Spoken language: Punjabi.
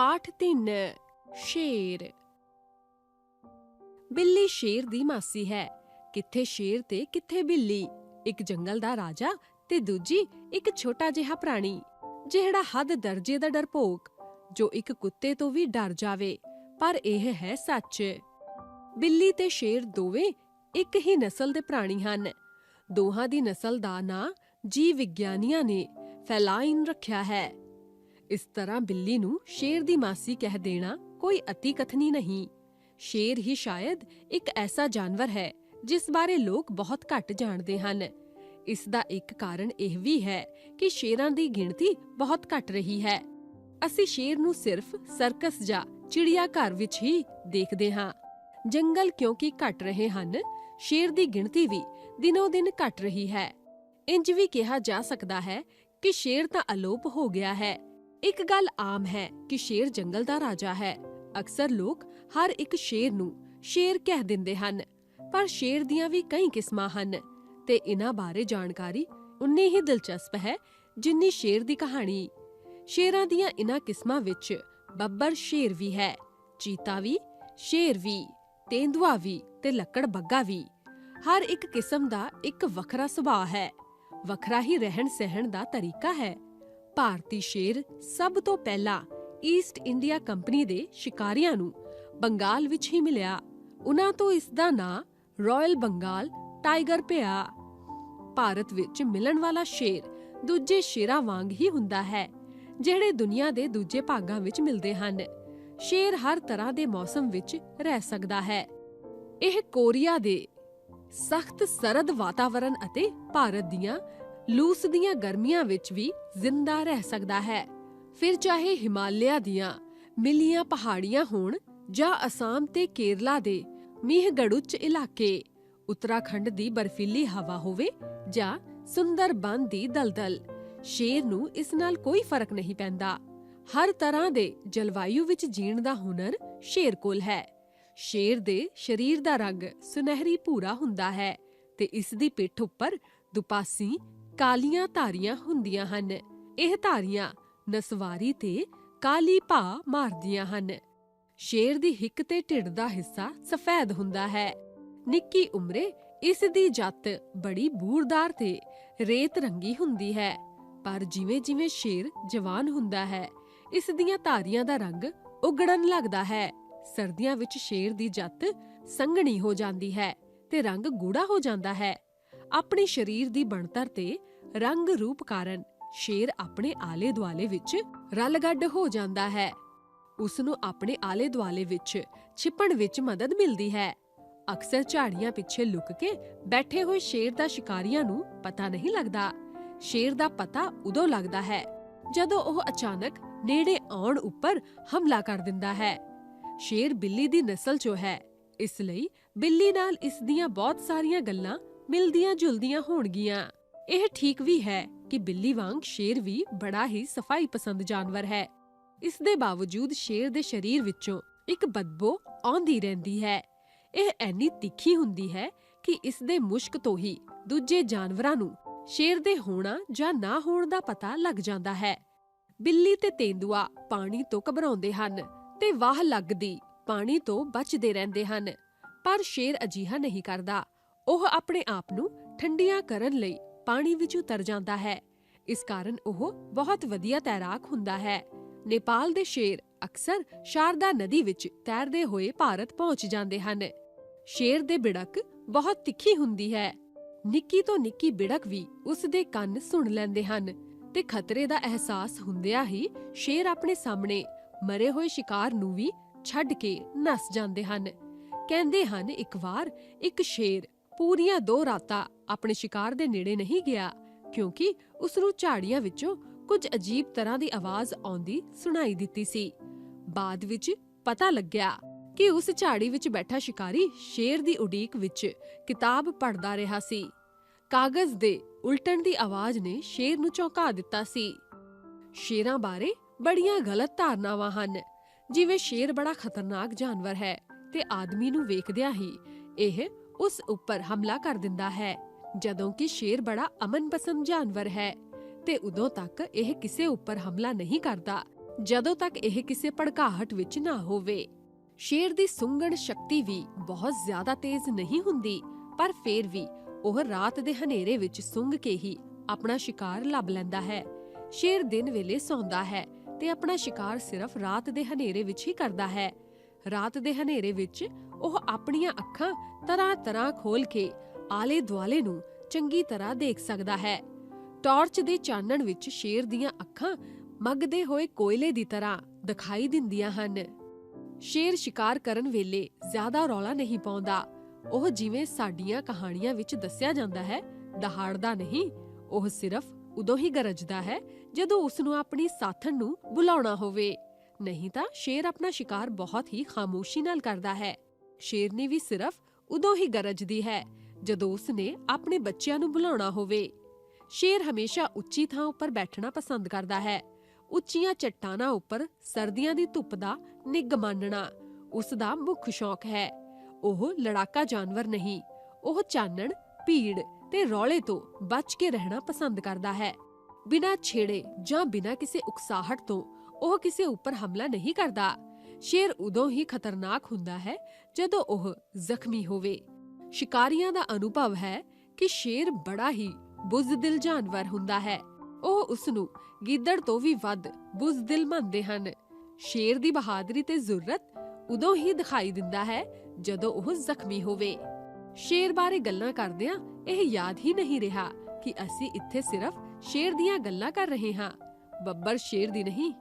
ਪਾਠ 3 ਸ਼ੇਰ। ਬਿੱਲੀ ਸ਼ੇਰ ਦੀ ਮਾਸੀ ਹੈ। ਕਿੱਥੇ ਸ਼ੇਰ ਤੇ ਕਿੱਥੇ ਬਿੱਲੀ? ਇੱਕ ਜੰਗਲ ਦਾ ਰਾਜਾ ਤੇ ਦੂਜੀ ਇੱਕ ਛੋਟਾ ਜਿਹਾ ਪ੍ਰਾਣੀ, ਜਿਹੜਾ ਹੱਦ ਦਰਜੇ ਦਾ ਡਰਪੋਕ, ਜੋ ਇੱਕ ਕੁੱਤੇ ਤੋਂ ਵੀ ਡਰ ਜਾਵੇ, ਪਰ ਇਹ ਹੈ ਸੱਚ। ਬਿੱਲੀ ਤੇ ਸ਼ੇਰ ਦੋਵੇਂ ਇੱਕ ਹੀ ਨਸਲ ਦੇ ਪ੍ਰਾਣੀ ਹਨ। ਦੋਹਾਂ ਦੀ ਨਸਲ ਦਾ ਨਾਂ ਜੀਵ ਵਿਗਿਆਨੀਆਂ ਨੇ ਫੈਲਾਈਨ ਰੱਖਿਆ ਹੈ। ਇਸ ਤਰ੍ਹਾਂ ਬਿੱਲੀ ਨੂੰ ਸ਼ੇਰ ਦੀ ਮਾਸੀ ਕਹਿ ਦੇਣਾ ਕੋਈ ਅਤੀ ਕਥਨੀ ਨਹੀਂ। ਸ਼ੇਰ ਹੀ ਸ਼ਾਇਦ ਇੱਕ ਐਸਾ ਜਾਨਵਰ ਹੈ, ਜਿਸ ਬਾਰੇ ਲੋਕ ਬਹੁਤ ਘੱਟ ਜਾਣਦੇ ਹਨ। ਇਸ ਦਾ ਇੱਕ ਕਾਰਨ ਇਹ ਵੀ ਹੈ ਕਿ ਸ਼ੇਰਾਂ ਦੀ ਗਿਣਤੀ ਬਹੁਤ ਘਟ ਰਹੀ ਹੈ। ਅਸੀਂ ਸ਼ੇਰ ਨੂੰ ਸਿਰਫ ਸਰਕਸ ਜਾਂ ਚਿੜੀਆ ਘਰ ਵਿੱਚ ਹੀ ਦੇਖਦੇ ਹਾਂ। ਜੰਗਲ ਕਿਉਂਕਿ ਘਟ ਰਹੇ ਹਨ, ਸ਼ੇਰ ਦੀ ਗਿਣਤੀ ਵੀ ਦਿਨੋ ਦਿਨ ਘਟ ਰਹੀ ਹੈ। ਇੰਜ ਵੀ ਕਿਹਾ ਜਾ ਸਕਦਾ ਹੈ ਕਿ ਸ਼ੇਰ ਤਾਂ ਅਲੋਪ ਹੋ ਗਿਆ ਹੈ। ਇੱਕ ਗੱਲ ਆਮ ਹੈ ਕਿ ਸ਼ੇਰ ਜੰਗਲ ਦਾ ਰਾਜਾ ਹੈ। ਅਕਸਰ ਲੋਕ ਹਰ ਇੱਕ ਸ਼ੇਰ ਨੂੰ ਸ਼ੇਰ ਕਹਿ ਦਿੰਦੇ ਹਨ, ਪਰ ਸ਼ੇਰ ਦੀਆਂ ਵੀ ਕਈ ਕਿਸਮਾਂ ਹਨ ਤੇ ਇਹਨਾਂ ਬਾਰੇ ਜਾਣਕਾਰੀ ਉਨੀ ਹੀ ਦਿਲਚਸਪ ਹੈ ਜਿੰਨੀ ਸ਼ੇਰ ਦੀ ਕਹਾਣੀ। ਸ਼ੇਰਾਂ ਦੀਆਂ ਇਹਨਾਂ ਕਿਸਮਾਂ ਵਿੱਚ ਬੱਬਰ ਸ਼ੇਰ ਵੀ ਹੈ, ਚੀਤਾ ਵੀ, ਸ਼ੇਰ ਵੀ, ਤੇਂਦੂਆ ਵੀ ਤੇ ਲੱਕੜ ਬੱਗਾ ਵੀ। ਹਰ ਇੱਕ ਕਿਸਮ ਦਾ ਇੱਕ ਵੱਖਰਾ ਸੁਭਾਅ ਹੈ। ਵੱਖਰਾ ਹੀ ਰਹਿਣ ਸਹਿਣ ਦਾ ਤਰੀਕਾ ਹੈ। ਭਾਰਤੀ ਸ਼ੇਰ ਸਭ ਤੋਂ ਪਹਿਲਾਂ ਈਸਟ ਇੰਡੀਆ ਕੰਪਨੀ ਦੇ ਸ਼ਿਕਾਰੀਆਂ ਨੂੰ ਬੰਗਾਲ ਵਿੱਚ ਹੀ ਮਿਲਿਆ। ਉਹਨਾਂ ਤੋਂ ਇਸ ਦਾ ਨਾਂ ਰਾਇਲ ਬੰਗਾਲ ਟਾਈਗਰ ਪਿਆ। ਭਾਰਤ ਵਿੱਚ ਮਿਲਣ ਵਾਲਾ ਸ਼ੇਰ ਦੂਜੇ ਸ਼ੇਰਾਂ ਵਾਂਗ ਹੀ ਹੁੰਦਾ ਹੈ, ਜਿਹੜੇ ਦੁਨੀਆ ਦੇ ਦੂਜੇ ਭਾਗਾਂ ਵਿੱਚ ਮਿਲਦੇ ਹਨ। ਸ਼ੇਰ ਹਰ ਤਰ੍ਹਾਂ ਦੇ ਮੌਸਮ ਵਿੱਚ ਰਹਿ ਸਕਦਾ ਹੈ। ਇਹ ਕੋਰੀਆ ਦੇ ਸਖਤ ਸਰਦ ਵਾਤਾਵਰਣ ਅਤੇ ਭਾਰਤ ਦੀਆਂ ਲੂਸ ਦੀਆਂ ਗਰਮੀਆਂ ਵਿੱਚ ਵੀ ਜ਼ਿੰਦਾ ਰਹਿ ਸਕਦਾ ਹੈ। ਫਿਰ ਚਾਹੇ ਹਿਮਾਲਿਆ ਦੀਆਂ ਮਿਲੀਆਂ ਪਹਾੜੀਆਂ ਹੋਣ ਜਾਂ ਅਸਾਮ ਤੇ ਕੇਰਲਾ ਦੇ ਮੀਂਹ ਇਲਾਕੇ, ਉੱਤਰਾਖੰਡ ਦੀ ਬਰਫੀਲੀ ਹਵਾ ਹੋਵੇ ਜਾਂ ਸੁੰਦਰ ਦੀ ਦਲਦਲ, ਸ਼ੇਰ ਨੂੰ ਇਸ ਨਾਲ ਕੋਈ ਫ਼ਰਕ ਨਹੀਂ ਪੈਂਦਾ। ਹਰ ਤਰ੍ਹਾਂ ਦੇ ਜਲਵਾਯੂ ਵਿੱਚ ਜੀਣ ਦਾ ਹੁਨਰ ਸ਼ੇਰ ਕੋਲ ਹੈ। ਸ਼ੇਰ ਦੇ ਸਰੀਰ ਦਾ ਰੰਗ ਸੁਨਹਿਰੀ ਭੂਰਾ ਹੁੰਦਾ ਹੈ ਤੇ ਇਸ ਦੀ ਪਿੱਠ ਉੱਪਰ ਦੁਪਾਸੀ ਕਾਲੀਆਂ ਧਾਰੀਆਂ ਹੁੰਦੀਆਂ ਹਨ। ਇਹ ਧਾਰੀਆਂ ਨਸਵਾਰੀ ਤੇ ਕਾਲੀ ਭਾ ਮਾਰਦੀਆਂ ਹਨ। ਸ਼ੇਰ ਦੀ ਹਿੱਕ ਤੇ ਢਿੱਡ ਦਾ ਹਿੱਸਾ ਸਫੈਦ ਹੁੰਦਾ ਹੈ। ਨਿੱਕੀ ਉਮਰੇ ਇਸ ਦੀ ਜੱਤ ਬੜੀ ਬੂਰਦਾਰ ਤੇ ਰੇਤ ਰੰਗੀ ਹੁੰਦੀ ਹੈ। ਪਰ ਜਿਵੇਂ-ਜਿਵੇਂ ਸ਼ੇਰ ਜਵਾਨ ਹੁੰਦਾ ਹੈ, ਇਸ ਦੀਆਂ ਧਾਰੀਆਂ ਦਾ ਰੰਗ ਉਗੜਨ ਲੱਗਦਾ ਹੈ। ਸਰਦੀਆਂ ਵਿੱਚ ਸ਼ੇਰ ਦੀ ਜੱਤ ਸੰਘਣੀ ਹੋ ਜਾਂਦੀ ਹੈ ਤੇ ਰੰਗ ਗੂੜਾ ਹੋ ਜਾਂਦਾ ਹੈ। ਆਪਣੇ ਸਰੀਰ ਦੀ ਬਣਤਰ ਤੇ ਰੰਗ ਰੂਪ ਕਾਰਨ ਸ਼ੇਰ ਆਪਣੇ ਆਲੇ-ਦੁਆਲੇ ਵਿੱਚ ਰਲ ਗੱਡ ਹੋ ਜਾਂਦਾ ਹੈ। ਉਸ ਨੂੰ ਆਪਣੇ ਆਲੇ-ਦੁਆਲੇ ਵਿੱਚ ਛਿਪਣ ਵਿੱਚ ਮਦਦ ਮਿਲਦੀ ਹੈ। ਅਕਸਰ ਝਾੜੀਆਂ ਪਿੱਛੇ ਲੁਕ ਕੇ ਬੈਠੇ ਹੋਏ ਸ਼ੇਰ ਦਾ ਸ਼ਿਕਾਰੀਆਂ ਨੂੰ ਪਤਾ ਨਹੀਂ ਲੱਗਦਾ। ਸ਼ੇਰ ਦਾ ਪਤਾ ਉਦੋਂ ਲੱਗਦਾ ਹੈ ਜਦੋਂ ਉਹ ਅਚਾਨਕ ਨੇੜੇ ਆਉਣ ਉੱਪਰ ਹਮਲਾ ਕਰ ਦਿੰਦਾ ਹੈ। ਸ਼ੇਰ ਬਿੱਲੀ ਦੀ ਨਸਲ ਚੋਂ ਹੈ। ਇਸ ਲਈ ਬਿੱਲੀ ਨਾਲ ਇਸ ਦੀਆਂ ਬਹੁਤ ਸਾਰੀਆਂ ਗੱਲਾਂ ਮਿਲਦੀਆਂ ਜੁਲਦੀਆਂ ਹੋਣਗੀਆਂ। ਇਹ ਠੀਕ ਵੀ ਹੈ ਕਿ ਬਿੱਲੀ ਵਾਂਗ ਸ਼ੇਰ ਵੀ ਬੜਾ ਹੀ ਸਫ਼ਾਈ ਪਸੰਦ ਜਾਨਵਰ ਹੈ। ਇਸ ਦੇ ਬਾਵਜੂਦ ਸ਼ੇਰ ਦੇ ਸਰੀਰ ਵਿੱਚੋਂ ਇੱਕ ਬਦਬੂ ਆਉਂਦੀ ਰਹਿੰਦੀ ਹੈ। ਇਹ ਐਨੀ ਤਿੱਖੀ ਹੁੰਦੀ ਹੈ ਕਿ ਇਸ ਦੇ ਮੁਸ਼ਕ ਤੋਂ ਹੀ ਦੂਜੇ ਜਾਨਵਰਾਂ ਨੂੰ ਸ਼ੇਰ ਦੇ ਹੋਣਾ ਜਾਂ ਨਾ ਹੋਣ ਦਾ ਪਤਾ ਲੱਗ ਜਾਂਦਾ ਹੈ। ਬਿੱਲੀ ਤੇ ਤੇਂਦੂਆ ਪਾਣੀ ਤੋਂ ਘਬਰਾਉਂਦੇ ਹਨ ਤੇ ਵਾਹ ਲੱਗਦੀ ਪਾਣੀ ਤੋਂ ਬਚਦੇ ਰਹਿੰਦੇ ਹਨ। ਪਰ ਸ਼ੇਰ ਅਜੀਹਾ ਨਹੀਂ ਕਰਦਾ। ਉਹ ਆਪਣੇ ਆਪ ਨੂੰ ਠੰਡੀਆਂ ਕਰਨ ਲਈ ਪਾਣੀ ਵਿੱਚ ਉਤਰ ਜਾਂਦਾ ਹੈ। ਇਸ ਕਾਰਨ ਉਹ ਬਹੁਤ ਵਧੀਆ ਤੈਰਾਕ ਹੁੰਦਾ ਹੈ। ਨੇਪਾਲ ਦੇ ਸ਼ੇਰ ਅਕਸਰ ਸ਼ਾਰਦਾ ਨਦੀ ਵਿੱਚ ਤੈਰਦੇ ਹੋਏ ਭਾਰਤ ਪਹੁੰਚ ਜਾਂਦੇ ਹਨ। ਸ਼ੇਰ ਦੇ ਬਿੜਕ ਬਹੁਤ ਤਿੱਖੀ ਹੁੰਦੀ ਹੈ। ਨਿੱਕੀ ਤੋਂ ਨਿੱਕੀ ਬਿੜਕ ਵੀ ਉਸ ਦੇ ਕੰਨ ਸੁਣ ਲੈਂਦੇ ਹਨ ਤੇ ਖਤਰੇ ਦਾ ਅਹਿਸਾਸ ਹੁੰਦਿਆਂ ਹੀ ਸ਼ੇਰ ਆਪਣੇ ਸਾਹਮਣੇ ਮਰੇ ਹੋਏ ਸ਼ਿਕਾਰ ਨੂੰ ਵੀ ਛੱਡ ਕੇ ਨਸ ਜਾਂਦੇ ਹਨ। ਕਹਿੰਦੇ ਹਨ, ਇੱਕ ਵਾਰ ਇੱਕ ਸ਼ੇਰ ਪੂਰੀਆਂ ਦੋ ਰਾਤਾਂ ਆਪਣੇ ਸ਼ਿਕਾਰ ਦੇ ਨੇੜੇ ਨਹੀਂ ਗਿਆ, ਕਿਉਂਕਿ ਉਸ ਨੂੰ ਝਾੜੀਆਂ ਵਿੱਚੋਂ ਕੁਝ ਅਜੀਬ ਤਰ੍ਹਾਂ ਦੀ ਆਵਾਜ਼ ਆਉਂਦੀ ਸੁਣਾਈ ਦਿੱਤੀ ਸੀ। ਬਾਅਦ ਵਿੱਚ ਪਤਾ ਲੱਗਿਆ ਕਿ ਉਸ ਝਾੜੀ ਵਿੱਚ ਬੈਠਾ ਸ਼ਿਕਾਰੀ ਸ਼ੇਰ ਦੀ ਉਡੀਕ ਵਿੱਚ ਕਿਤਾਬ ਪੜ੍ਹਦਾ ਰਿਹਾ ਸੀ। ਕਾਗਜ਼ ਦੇ ਉਲਟਣ ਦੀ ਆਵਾਜ਼ ਨੇ ਸ਼ੇਰ ਨੂੰ ਚੌਂਕਾ ਦਿੱਤਾ ਸੀ। ਸ਼ੇਰਾਂ ਬਾਰੇ ਬੜੀਆਂ ਗਲਤ ਧਾਰਨਾਵਾਂ ਹਨ। ਜਿਵੇਂ ਸ਼ੇਰ ਬੜਾ ਖਤਰਨਾਕ ਜਾਨਵਰ ਹੈ ਤੇ ਆਦਮੀ ਨੂੰ ਵੇਖਦਿਆਂ ਹੀ ਇਹ ਉਸ ਉੱਪਰ ਹਮਲਾ ਕਰ ਦਿੰਦਾ ਹੈ। ਜਦੋਂ ਕਿ ਸ਼ੇਰ ਬੜਾ ਅਮਨਪਸੰਦ ਜਾਨਵਰ ਹੈ ਤੇ ਉਦੋਂ ਤੱਕ ਇਹ ਕਿਸੇ ਉੱਪਰ ਹਮਲਾ ਨਹੀਂ ਕਰਦਾ, ਜਦੋਂ ਤੱਕ ਇਹ ਕਿਸੇ ਭੜਕਾਹਟ ਵਿੱਚ ਨਾ ਹੋਵੇ। ਸ਼ੇਰ ਦੀ ਸੁੰਗਣ ਸ਼ਕਤੀ ਵੀ ਬਹੁਤ ਜ਼ਿਆਦਾ ਤੇਜ਼ ਨਹੀਂ ਹੁੰਦੀ, ਪਰ ਫੇਰ ਵੀ ਉਹ ਰਾਤ ਦੇ ਹਨੇਰੇ ਵਿੱਚ ਸੁੰਘ ਕੇ ਹੀ ਆਪਣਾ ਸ਼ਿਕਾਰ ਲੱਭ ਲੈਂਦਾ ਹੈ। ਸ਼ੇਰ ਦਿਨ ਵੇਲੇ ਸੌਂਦਾ ਹੈ ਤੇ ਆਪਣਾ ਸ਼ਿਕਾਰ ਸਿਰਫ ਰਾਤ ਦੇ ਹਨੇਰੇ ਵਿੱਚ ਹੀ ਕਰਦਾ ਹੈ। ਰਾਤ ਦੇ ਹਨੇਰੇ ਵਿੱਚ ਉਹ ਆਪਣੀਆਂ ਅੱਖਾਂ ਤਰ੍ਹਾਂ-ਤਰ੍ਹਾਂ ਖੋਲ ਕੇ ਆਲੇ-ਦੁਆਲੇ ਨੂੰ ਚੰਗੀ ਤਰ੍ਹਾਂ ਦੇਖ ਸਕਦਾ ਹੈ। ਟਾਰਚ ਦੇ ਚਾਨਣ ਵਿੱਚ ਸ਼ੇਰ ਦੀਆਂ ਅੱਖਾਂ ਮੱਗਦੇ ਹੋਏ ਕੋਇਲੇ ਦੀ ਤਰ੍ਹਾਂ ਦਿਖਾਈ ਦਿੰਦੀਆਂ ਹਨ। ਸ਼ੇਰ ਸ਼ਿਕਾਰ ਕਰਨ ਵੇਲੇ ਜ਼ਿਆਦਾ ਰੌਲਾ ਨਹੀਂ ਪਾਉਂਦਾ। ਉਹ ਜਿਵੇਂ ਸਾਡੀਆਂ ਕਹਾਣੀਆਂ ਵਿੱਚ ਦੱਸਿਆ ਜਾਂਦਾ ਹੈ, ਦਹਾੜਦਾ ਨਹੀਂ, ਉਹ ਸਿਰਫ ਉਦੋਂ ਹੀ ਗਰਜਦਾ ਹੈ ਜਦੋਂ ਉਸ ਨੂੰ ਆਪਣੀ ਸਾਥਣ ਨੂੰ ਬੁਲਾਉਣਾ ਹੋਵੇ। ਨਹੀਂ ਤਾਂ ਸ਼ੇਰ ਆਪਣਾ ਸ਼ਿਕਾਰ ਬਹੁਤ ਹੀ ਖਾਮੋਸ਼ੀ ਨਾਲ ਕਰਦਾ ਹੈ। ਸ਼ੇਰਨੀ ਵੀ ਸਿਰਫ ਉਦੋਂ ਹੀ ਗਰਜਦੀ ਹੈ ਜਦੋਂ ਉਸ ਨੇ ਆਪਣੇ ਬੱਚਿਆਂ ਨੂੰ ਬੁਲਾਉਣਾ ਹੋਵੇ। ਸ਼ੇਰ ਹਮੇਸ਼ਾ ਉੱਚੀ ਥਾਂ ਉੱਪਰ ਬੈਠਣਾ ਪਸੰਦ ਕਰਦਾ ਹੈ। ਉੱਚੀਆਂ ਚੱਟਾਨਾਂ ਉੱਪਰ ਸਰਦੀਆਂ ਦੀ ਧੁੱਪ ਦਾ ਨਿੱਘ ਮਾਣਨਾ ਉਸ ਦਾ ਮੁੱਖ ਸ਼ੌਕ ਹੈ। ਉਹ ਲੜਾਕਾ ਜਾਨਵਰ ਨਹੀਂ, ਉਹ ਚਾਨਣ, ਭੀੜ ਤੇ ਰੌਲੇ ਤੋਂ ਬਚ ਕੇ ਰਹਿਣਾ ਪਸੰਦ ਕਰਦਾ ਹੈ। ਬਿਨਾਂ ਛੇੜੇ ਜਾਂ ਬਿਨਾਂ ਕਿਸੇ ਉਕਸਾਹਟ ਤੋਂ ਉਹ ਕਿਸੇ ਉੱਪਰ ਹਮਲਾ ਨਹੀਂ ਕਰਦਾ। ਸ਼ੇਰ ਉਦੋਂ ਹੀ ਖਤਰਨਾਕ ਹੁੰਦਾ ਹੈ ਜਦੋਂ ਉਹ ਜ਼ਖਮੀ ਹੋਵੇ। ਸ਼ਿਕਾਰੀਆਂ ਦਾ ਅਨੁਭਵ ਹੈ ਕਿ ਸ਼ੇਰ ਬੜਾ ਹੀ ਬੁਜ਼ਦਿਲ ਜਾਨਵਰ ਹੁੰਦਾ ਹੈ। ਉਹ ਉਸ ਨੂੰ ਗਿੱਦੜ ਤੋਂ ਵੀ ਵੱਧ ਬੁਜ਼ਦਿਲ ਮੰਨਦੇ ਹਨ। ਸ਼ੇਰ ਦੀ ਬਹਾਦਰੀ ਤੇ ਜ਼ੁਰਤ ਉਦੋਂ ਹੀ ਦਿਖਾਈ ਦਿੰਦਾ ਹੈ ਜਦੋਂ ਉਹ ਜ਼ਖਮੀ ਹੋਵੇ। ਸ਼ੇਰ ਬਾਰੇ ਗੱਲਾਂ ਕਰਦਿਆਂ ਇਹ ਯਾਦ ਹੀ ਨਹੀਂ ਰਿਹਾ ਕਿ ਅਸੀਂ ਇੱਥੇ ਸਿਰਫ ਸ਼ੇਰ ਦੀਆਂ ਗੱਲਾਂ ਕਰ ਰਹੇ ਹਾਂ। ਬੱਬਰ ਸ਼ੇਰ ਦੀ ਨਹੀਂ